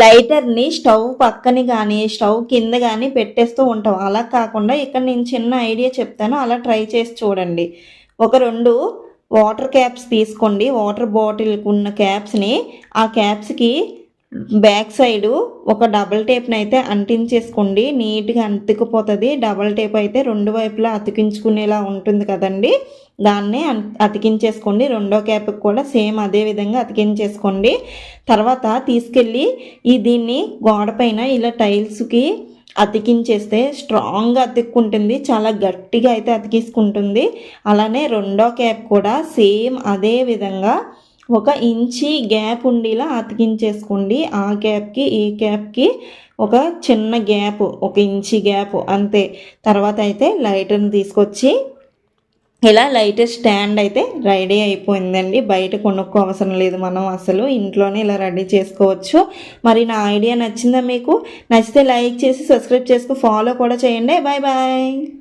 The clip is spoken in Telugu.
లైటర్ని స్టవ్ పక్కని కానీ స్టవ్ కింద కానీ పెట్టేస్తూ ఉంటాం. అలా కాకుండా ఇక్కడ నేను చిన్న ఐడియా చెప్తాను. అలా ట్రై చేసి చూడండి. ఒక రెండు వాటర్ క్యాప్స్ తీసుకోండి. వాటర్ బాటిల్కి ఉన్న క్యాప్స్ని ఆ క్యాప్స్కి బ్యాక్ సైడు ఒక డబల్ టేప్ని అయితే అంటించేసుకోండి. నీట్గా అతికిపోతుంది. డబల్ టేప్ అయితే రెండు వైపులా అతికించుకునేలా ఉంటుంది కదండి. దాన్ని అతికించేసుకోండి. రెండో క్యాప్కి కూడా సేమ్ అదే విధంగా అతికించేసుకోండి. తర్వాత తీసుకెళ్ళి ఈ దీన్ని గోడపైన ఇలా టైల్స్కి అతికించేస్తే స్ట్రాంగ్గా అతుక్కుంటుంది. చాలా గట్టిగా అయితే అతికించుకుంటుంది. అలానే రెండో క్యాప్ కూడా సేమ్ అదే విధంగా ఒక ఇంచి గ్యాప్ ఉండేలా అతికించేసుకోండి. ఆ క్యాప్కి ఈ క్యాప్కి ఒక చిన్న గ్యాప్ ఒక ఇంచి గ్యాప్ అంతే. తర్వాత అయితే లైటర్ని తీసుకొచ్చి ఇలా లైట్ స్టాండ్ అయితే రెడీ అయిపోయిందండి. బయట కొనుక్కో అవసరం లేదు మనం అసలు. ఇంట్లోనే ఇలా రెడీ చేసుకోవచ్చు. మరి నా ఐడియా నచ్చిందా మీకు? నచ్చితే లైక్ చేసి సబ్స్క్రైబ్ చేసుకుని ఫాలో కూడా చేయండి. Bye bye.